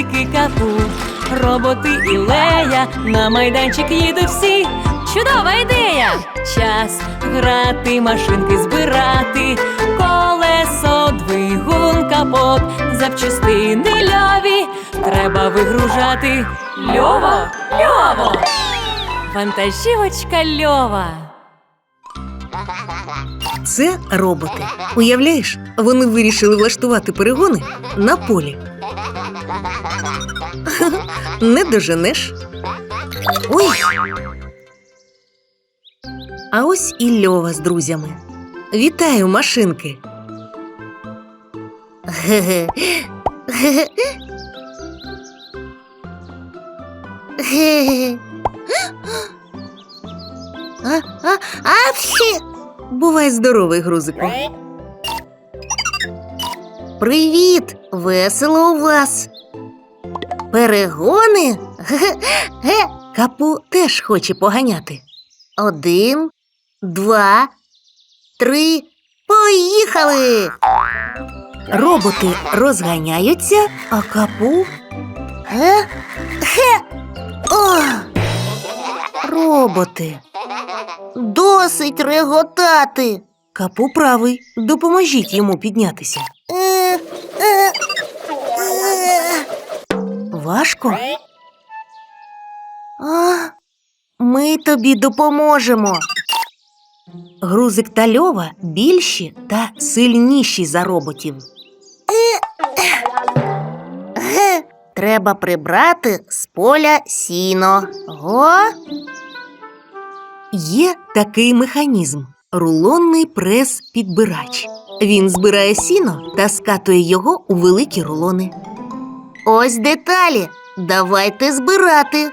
гудзики капу, роботи і лея, на майданчик їдуть всі. Чудова ідея! Час грати, машинки збирати, колесо, двигун, капот, запчастини льові. Треба вигружати. Льово, льово! Вантажівочка льова. Це роботи. Уявляєш, вони вирішили влаштувати перегони на полі. Не доженеш. Ой. А ось і Льова з друзями. Вітаю, машинки. А, а, а. Бувай здоровий, грузику. Привіт! Весело у вас. Перегони? Ге-ге. Капу теж хоче поганяти. Один, два, три. Поїхали! Роботи розганяються, а капу. Ге? Ге. О! Роботи. Досить реготати. Капу правий. Допоможіть йому піднятися. Важко? А, ми тобі допоможемо. Грузик та льова більші та сильніші за роботів. Треба прибрати з поля сіно. Го? Є такий механізм рулонний прес-підбирач. Він збирає сіно та скатує його у великі рулони. Ось деталі. Давайте збирати.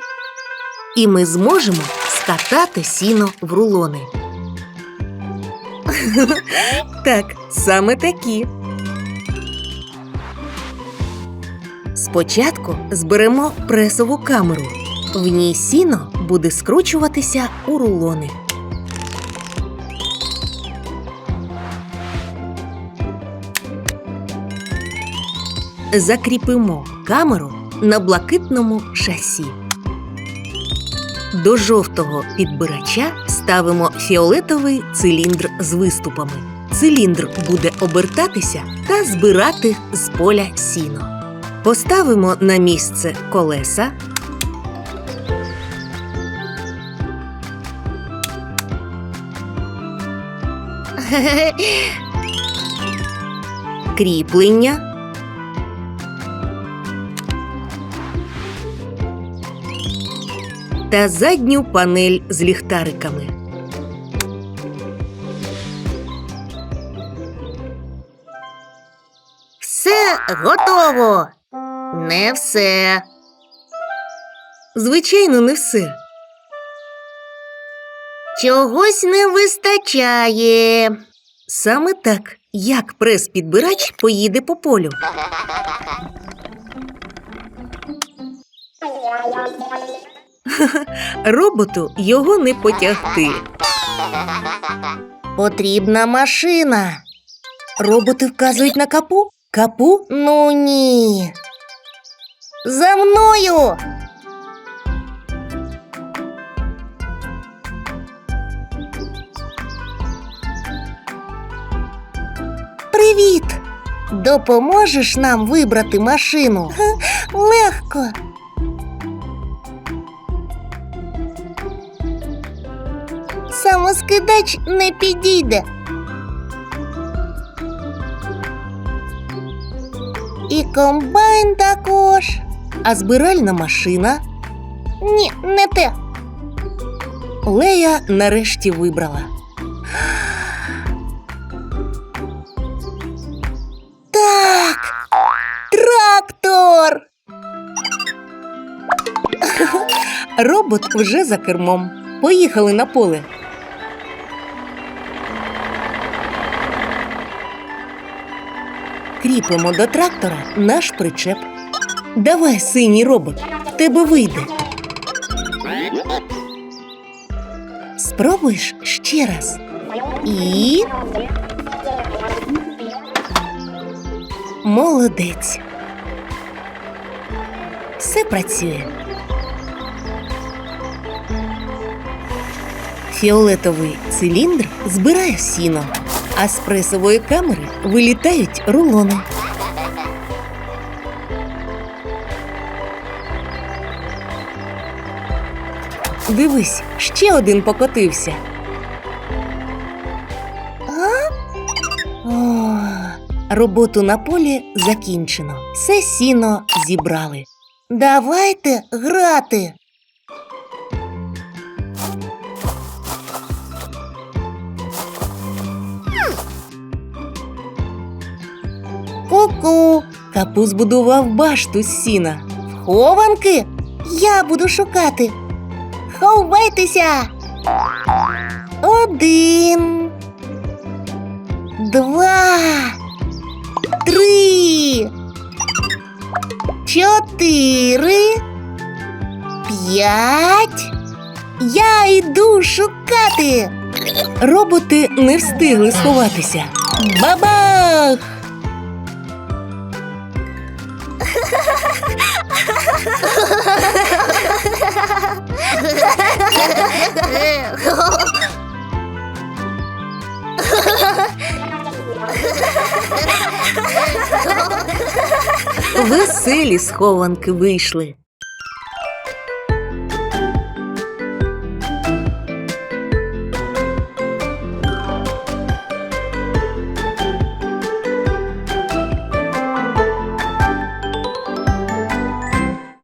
І ми зможемо скатати сіно в рулони. так, саме такі. Спочатку зберемо пресову камеру. В ній сіно буде скручуватися у рулони. Закріпимо камеру на блакитному шасі. До жовтого підбирача ставимо фіолетовий циліндр з виступами. Циліндр буде обертатися та збирати з поля сіно. Поставимо на місце колеса. Кріплення. Та задню панель з ліхтариками. Все готово. Не все. Звичайно, не все. Чогось не вистачає. Саме так, як прес-підбирач поїде по полю. Роботу його не потягти. Потрібна машина. Роботи вказують на капу? Капу? Ну ні. За мною. Привіт! Допоможеш нам вибрати машину? Легко. Самоскидач не підійде. І комбайн також. А збиральна машина? Ні, не те. Лея нарешті вибрала. Так, трактор. Робот вже за кермом. Поїхали на поле. Кріпимо до трактора наш причеп. Давай, синій робот, в тебе вийде. Спробуєш ще раз. І. Молодець. все працює. Фіолетовий циліндр збирає сіно, а з пресової камери вилітають рулони. Дивись, ще один покотився. О, роботу на полі закінчено. Все сіно зібрали. Давайте грати. Ку-ку. Капу збудував башту з сіна. Хованки? Я буду шукати. Ховайтеся. Один. Два. Три. Чотири. П'ять. Я йду шукати. Роботи не встигли сховатися. Бабах! Веселі схованки вийшли.